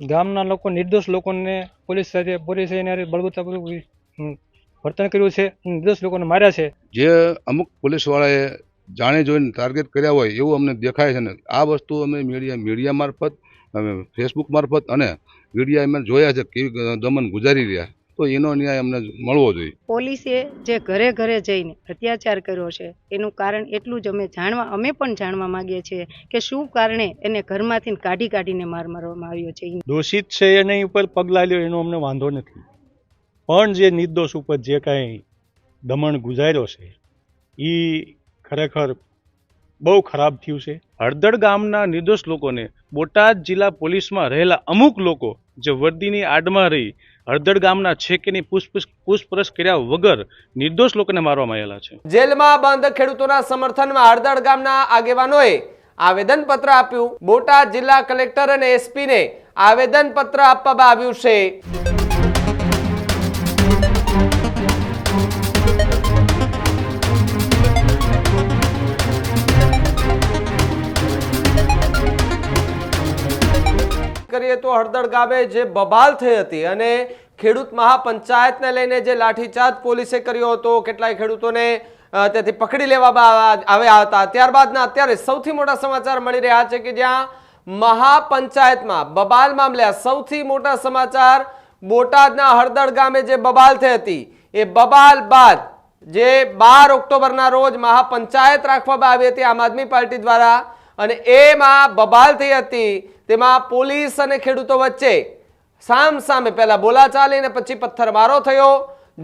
ગામના લોકો નિર્દોષ લોકોને પોલીસ સાથે પોલીસે હમ, વર્તન કર્યું છે નિર્દોષ લોકોને માર્યા છે. જે અમુક પોલીસવાળાએ જાણે જોઈને ટાર્ગેટ કર્યા હોય એવું અમને દેખાય છે ને આ વસ્તુ અમે મીડિયા મીડિયા મારફત અમે ફેસબુક મારફત અને મીડિયા એમાં જોયા છે કેવી દમન ગુજારી રહ્યા તો એનો ન્યાય અમને મળવો જોઈએ. પોલીસે જે ઘરે ઘરે જઈને અત્યાચાર કર્યો છે એનું કારણ એટલું જ અમે જાણવા અમે પણ જાણવા માંગીએ છીએ કે શું કારણે એને ઘરમાંથી કાઢી કાઢીને માર મારવામાં આવ્યો છે. દોષિત છે એની ઉપર પગલાં લ્યો એનો અમને વાંધો નથી. પણ જે નિર્દોષ ઉપર જે કાંઈ દમણ ગુજાર્યો છે એ ખરેખર બહુ ખરાબ થયું છે. હળદળ ગામના નિર્દોષ લોકોને બોટાદ જિલ્લા પોલીસમાં રહેલા અમુક લોકો જે વર્દીની આડમાં રહી હળદળ ગામના છેકેની પૂછપરછ કર્યા વગર નિર્દોષ લોકોને મારવામાં આવેલા છે. જેલમાં બંધ ખેડૂતોના સમર્થનમાં હળદળ ગામના આગેવાનોએ આવેદનપત્ર આપ્યું. બોટાદ જિલ્લા કલેક્ટર અને એસપીને આવેદનપત્ર આપવામાં આવ્યું છે. કરીએ તો હળદળ ગામે જે બબાલ થઈ હતી અને ખેડૂત મહાપંચાયતને લઈને જે લાઠીચાર્જ પોલીસે કર્યો હતો, કેટલાય ખેડૂતોને ત્યાંથી પકડી લેવામાં આવ્યા હતા ત્યારબાદના અત્યારે સૌથી મોટા સમાચાર મળી રહ્યા છે કે જ્યાં મહાપંચાયતમાં બબાલ મામલે સૌથી મોટા સમાચાર બોટાદના હળદળ ગામે જે બબાલ થઈ હતી, એ બબાલ બાદ જે બાર ઓક્ટોબરના રોજ મહાપંચાયત રાખવામાં આવી હતી આમ આદમી પાર્ટી દ્વારા અને એમાં બબાલ થઈ હતી. તેમાં પોલીસ અને ખેડૂતો વચ્ચે સામ સામે પહેલાં બોલાચાલી અને પછી પથ્થરમારો થયો.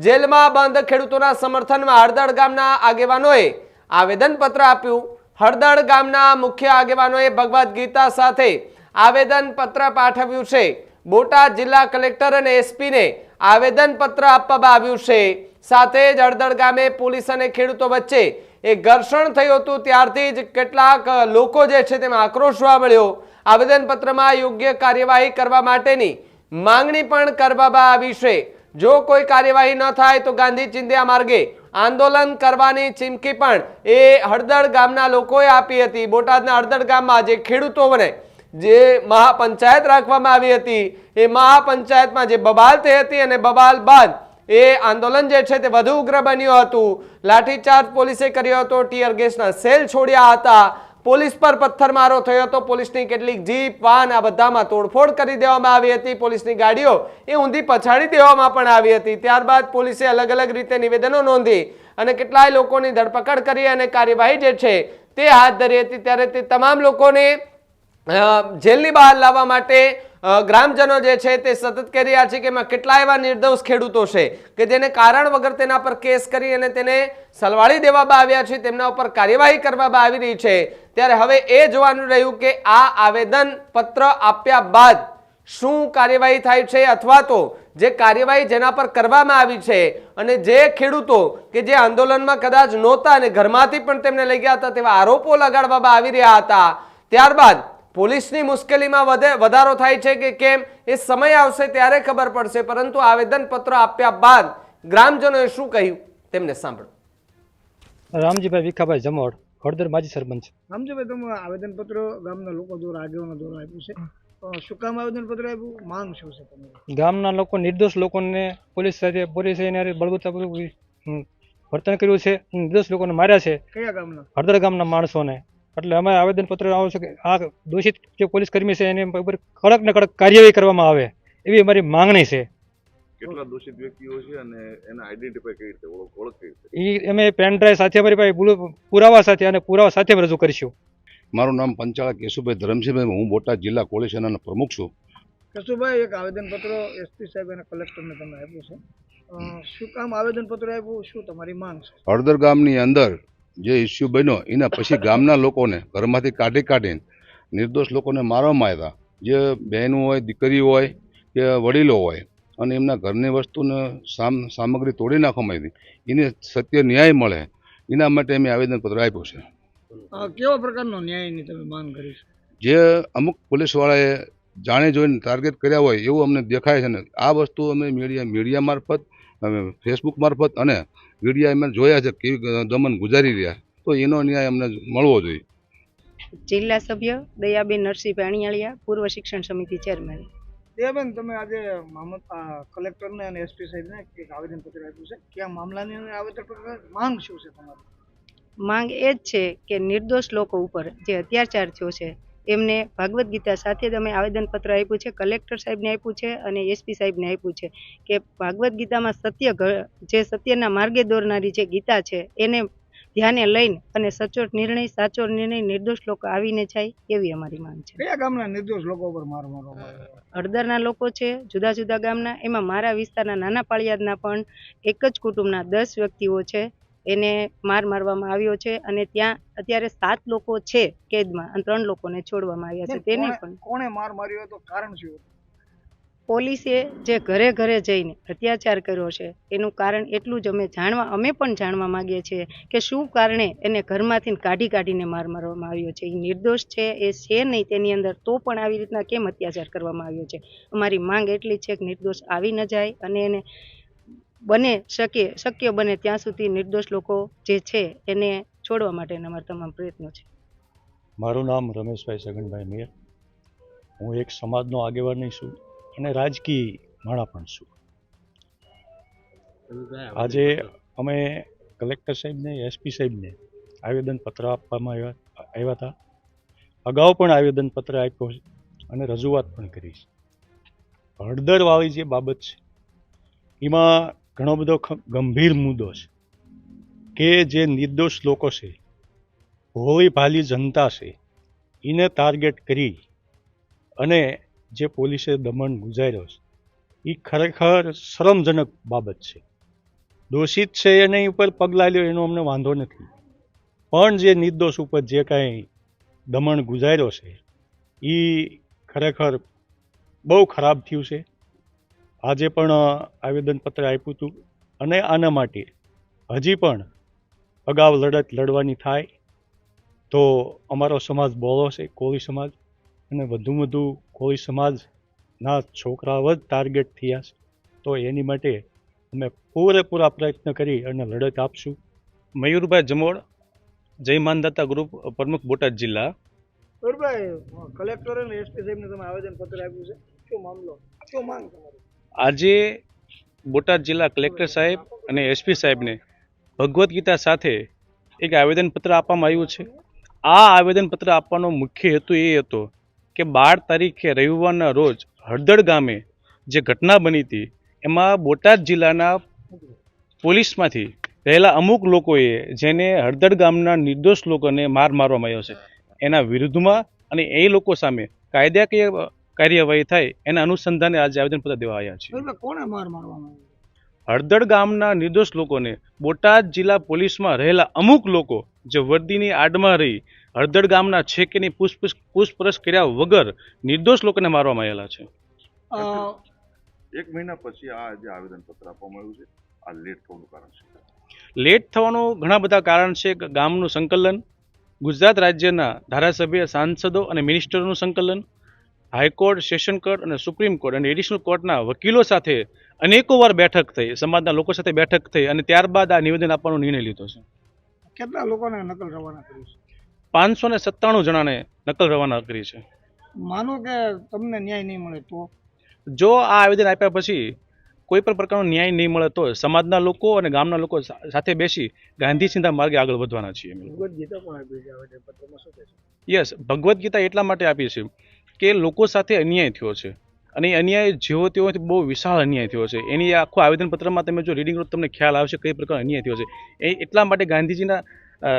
જેલમાં બંધ ખેડૂતોના સમર્થનમાં હળદળ ગામના આગેવાનોએ આવેદનપત્ર આપ્યું. હળદળ ગામના મુખ્ય આગેવાનોએ ભગવદ્ ગીતા સાથે આવેદનપત્ર પાઠવ્યું છે. બોટાદ જિલ્લા કલેક્ટર અને એસપીને આવેદનપત્ર આપવામાં આવ્યું છે. સાથે જ હળદળ ગામે પોલીસ અને ખેડૂતો વચ્ચે એક ઘર્ષણ થયું હતું. ત્યારથી જ કેટલાક લોકો જે છે તેમાં આક્રોશ જોવા મળ્યો. આવેદનપત્રમાં યોગ્ય કાર્યવાહી કરવા માટેની માંગણી પણ કરવામાં આવી છે. જો કોઈ કાર્યવાહી ન થાય તો ગાંધી ચિંધ્યા માર્ગે આંદોલન કરવાની ચીમકી પણ એ હળદળ ગામના લોકોએ આપી હતી. બોટાદના હળદળ ગામમાં જે ખેડૂતોને જે મહાપંચાયત રાખવામાં આવી હતી, એ મહાપંચાયતમાં જે બબાલ થઈ હતી અને બબાલ બાદ એ આંદોલન જે છે તે વધુ ઉગ્ર બન્યું હતું. લાઠીચાર્જ પોલીસે કર્યો હતો, ટીયર ગેસના સેલ છોડ્યા હતા. પોલીસ પર પથ્થરમારો થયો હતો. પોલીસની કેટલીક જીપ, વાન આ બધામાં તોડફોડ કરી દેવામાં આવી હતી. પોલીસની ગાડીઓ એ ઊંધી પછાડી દેવામાં પણ આવી હતી. ત્યારબાદ પોલીસે અલગ અલગ રીતે નિવેદનો નોંધી અને કેટલાય લોકોની ધરપકડ કરી અને કાર્યવાહી જે છે તે હાથ ધરી હતી. ત્યારે તે તમામ લોકોને જેલની બહાર લાવવા માટે ગ્રામજનો જે છે તે સતત કહી રહ્યા છે કે એમાં કેટલા એવા નિર્દોષ ખેડૂતો છે કે જેને કારણ વગર તેના પર કેસ કરી અને તેને સલવાળી દેવામાં આવ્યા છે, તેમના ઉપર કાર્યવાહી કરવામાં આવી રહી છે. ત્યારે હવે એ જોવાનું રહ્યું કે આ આવેદન પત્ર આપ્યા બાદ શું કાર્યવાહી થાય છે અથવા તો જે કાર્યવાહી જેના પર કરવામાં આવી છે અને જે ખેડૂતો કે જે આંદોલનમાં કદાચ નહોતા અને ઘરમાંથી પણ તેમને લઈ ગયા હતા તેવા આરોપો લગાડવામાં આવી રહ્યા હતા. ત્યારબાદ પોલીસની મુશ્કેલીમાં વધે વધારો થાય છે કે કેમ એ સમય આવશે ત્યારે ખબર પડશે પરંતુ આવેદનપત્ર આપ્યા બાદ ગ્રામજનોએ શું કહ્યું તેમને સાંભળો. રામજીભાઈ વિખાભાઈ જમોડ હળદર માજી સરપંચ. રામજીભાઈ તમે આવેદનપત્ર ગામના લોકો દ્વારા આગેવાનો દ્વારા આપ્યું છે. શું કામ આવેદનપત્ર આપ્યું? માંગ શું છે તમારી? ગામના લોકો નિર્દોષ લોકોને પોલીસ સાથે પોલીસે હારે વર્તન કર્યું છે નિર્દોષ લોકોને માર્યા છે. કયા ગામના? હળદર ગામના માણસોને. એટલે અમે આવેદનપત્ર આવું છે કે આ દોષિત જે પોલીસ કર્મી છે એને ઉપર કડક ને કડક કાર્યવાહી કરવામાં આવે એવી અમારી માંગણી છે. કેટલા દોષિત વ્યક્તિઓ છે અને એના આઈડેન્ટિફાઈ કઈ રીતે ઓળખ કઈ રીતે? એ અમે પેન ડ્રાઈવ સાથે અમારી પાસે પુરાવા સાથે અને પુરાવા સાથે રજૂ કરીશું. મારું નામ પંચાળા કેશુભાઈ ધરમસિંહભાઈ હું બોટાદ જિલ્લા પોલીસ સેનાનો પ્રમુખ છું. કેશુભાઈ એક આવેદનપત્ર એસપી સાહેબ અને કલેક્ટરને તમે આપ્યું છે. શું કામ આવેદનપત્ર આપ્યું? શું તમારી માંગ છે? હળદર ગામની અંદર જે ઇસ્યુ બન્યો એના પછી ગામના લોકોને ઘરમાંથી કાઢી કાઢીને નિર્દોષ લોકોને મારવામાં આવ્યા. જે બહેનો હોય દીકરી હોય કે વડીલો હોય અને એમના ઘરની વસ્તુને સામ સામગ્રી તોડી નાખવામાં આવી એને સત્ય ન્યાય મળે એના માટે અમે આવેદનપત્ર આપ્યું છે. કેવા પ્રકારનો ન્યાયની તમે માંગ કરી જે અમુક પોલીસવાળાએ જાણે જોઈને ટાર્ગેટ કર્યા હોય એવું અમને દેખાય છે ને આ વસ્તુ અમે મીડિયા મીડિયા મારફત અમે ફેસબુક મારફત અને મીડિયા અમે જોયા છે કેવી દમન ગુજારી રહ્યા તો એનો ન્યાય અમને મળવો જોઈએ. જિલ્લા સભ્ય દયાબેન નરસિંહ પાણીયાળિયા પૂર્વ શિક્ષણ સમિતિ ચેરમેન. દયાબેન તમે આજે મામત કલેક્ટરને અને એસપી સાહેબને એક આવેદનપત્ર આપ્યું છે. કે આ મામલાની આવેદનપત્ર માંગ શું છે તમારી? માંગ એ જ છે કે નિર્દોષ લોકો ઉપર જે અત્યાચાર થયો છે એમને ભાગવદ્ ગીતા સાથે જ અમે આવેદનપત્ર આપ્યું છે કલેક્ટર સાહેબને આપ્યું છે અને એસપી સાહેબને આપ્યું છે કે ભાગવદ્ ગીતામાં સત્ય જે સત્યના માર્ગે દોરનારી જે ગીતા છે એને ધ્યાને લઈને અને સચોટ નિર્ણય સાચો નિર્ણય નિર્દોષ લોકો આવીને જાય એવી અમારી માંગ છે. કયા ગામના નિર્દોષ લોકો પર માર મારો હળદરના લોકો છે જુદા જુદા ગામના એમાં મારા વિસ્તારના નાના પાળિયાદના પણ એક જ કુટુંબના દસ વ્યક્તિઓ છે. એને માર મારવામાં આવ્યો છે અને ત્યાં અત્યારે સાત લોકો છે કેદમાં અને ત્રણ લોકોને છોડવામાં આવ્યા છે. તેને પણ કોણે માર માર્યો હતો? કારણ શું પોલીસે જે ઘરે ઘરે જઈને અત્યાચાર કર્યો છે એનું કારણ એટલું જ અમે જાણવા અમે પણ જાણવા માંગીએ છીએ કે શું કારણે એને ઘરમાંથી કાઢી કાઢીને માર મારવામાં આવ્યો છે. એ નિર્દોષ છે એ છે નહીં તેની અંદર તો પણ આવી રીતના કેમ અત્યાચાર કરવામાં આવ્યો છે? અમારી માંગ એટલી છે કે નિર્દોષ આવી ન જાય અને એને બને શકે, શક્ય બને ત્યાં સુધી નિર્દોષ લોકો જે છે એને છોડવા માટેના અમારા તમામ પ્રયત્નો છે. મારું નામ રમેશભાઈ સગનભાઈ મેર. હું એક સમાજનો આગેવાની છું અને રાજકીય માણા પણ છું. આજે અમે કલેક્ટર સાહેબને, એસપી સાહેબને આવેદનપત્ર આપવામાં આવ્યા આવ્યા હતા. અગાઉ પણ આવેદનપત્ર આપ્યો છે અને રજૂઆત પણ કરી છે. હળદરવાળી જે બાબત છે, એમાં ઘણો બધો ગંભીર મુદ્દો છે કે જે નિર્દોષ લોકો છે, ભોળી ભાલી જનતા છે, એને ટાર્ગેટ કરી અને જે પોલીસે દમન ગુજાર્યો છે એ ખરેખર શરમજનક બાબત છે. દોષિત છે એની ઉપર પગલાં લ્યો એનો અમને વાંધો નથી. પણ જે નિર્દોષ ઉપર જે કાંઈ દમણ ગુજાર્યો છે એ ખરેખર બહુ ખરાબ થયું છે. આજે પણ આવેદનપત્ર આપ્યું હતું અને આના માટે હજી પણ અગાઉ લડત લડવાની થાય તો અમારો સમાજ બોળો છે, કોળી સમાજ. અને વધુ વધુ કોળી સમાજના છોકરાઓ જ ટાર્ગેટ થયા છે. તો એની માટે અમે પૂરેપૂરા પ્રયત્ન કરી અને લડત આપશું. મયુરભાઈ જમોડ, જય માનદાતા ગ્રુપ, પ્રમુખ બોટાદ જિલ્લા. મયુરભાઈ કલેક્ટર અને એસપી સાહેબને તમે આવેદનપત્ર આપ્યું છે. શું મામલો? શું માંગ તમારી? આજે બોટાદ જિલ્લા કલેક્ટર સાહેબ અને એસપી સાહેબને ભગવદ્ ગીતા સાથે એક આવેદનપત્ર આપવામાં આવ્યું છે. આ આવેદનપત્ર આપવાનો મુખ્ય હેતુ એ હતો કે બાર તારીખે રવિવારના રોજ હળદળ ગામે જે ઘટના બની હતી, એમાં બોટાદ જિલ્લાના પોલીસમાંથી રહેલા અમુક લોકોએ જેને હળદળ ગામના નિર્દોષ લોકોને માર મારવામાં આવ્યો છે. એના વિરુદ્ધમાં અને એ લોકો સામે કાયદાકીય કાર્યવાહી થાય એના અનુસંધાને આજે આવેદનપત્ર દેવા આવ્યા છે કોને માર મારવામાં આવ્યો? હળદળ ગામના નિર્દોષ લોકોને બોટાદ જિલ્લા પોલીસમાં રહેલા અમુક લોકો જે વર્દીની આડમાં રહી હળદળ ગામના છે કે નહીં પૂછપૂછ પૂછપરછ કર્યા વગર નિર્દોષ લોકોને મારવામાં આવેલા છે. એક મહિના પછી આ જે આવેદનપત્ર આપવામાં આવ્યું છે આ લેટ થવાનું કારણ છે? લેટ થવાનું ઘણા બધા કારણ છે કે ગામનું સંકલન ગુજરાત રાજ્યના ધારાસભ્ય સાંસદો અને મિનિસ્ટરોનું સંકલન હાઈકોર્ટ સેશન કોર્ટ અને સુપ્રીમ કોર્ટ અને એડિશનલ કોર્ટના વકીલો સાથે અનેકો વાર બેઠક થઈ સમાજના લોકો સાથે બેઠક થઈ અને ત્યારબાદ આ નિવેદન આપવાનો નિર્ણય લીધો છે. કેટલા લોકોને નકલ રવાના કરી છે? પાંચસો ને સત્તાણું જણાને નકલ રવાના કરી છે. માનો કે તમને ન્યાય નહીં મળે તો? જો આ આવેદન આપ્યા પછી કોઈ પણ પ્રકારનો ન્યાય નહીં મળે તો સમાજના લોકો અને ગામના લોકો સાથે બેસી ગાંધી ચિંતા માર્ગે આગળ વધવાના છીએ યસ ભગવદ્ ગીતા એટલા માટે આપી છે કે લોકો સાથે અન્યાય થયો છે. અને એ અન્યાય જેવો તેવો બહુ વિશાળ અન્યાય થયો છે. એની આખું આવેદનપત્રમાં તમે જો રીડિંગ કરો તમને ખ્યાલ આવશે કઈ પ્રકાર અન્યાય થયો છે. એ એટલા માટે ગાંધીજીના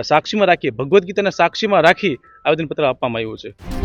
સાક્ષીમાં રાખી ભગવદ્ ગીતાના સાક્ષીમાં રાખી આવેદનપત્ર આપવામાં આવ્યું છે.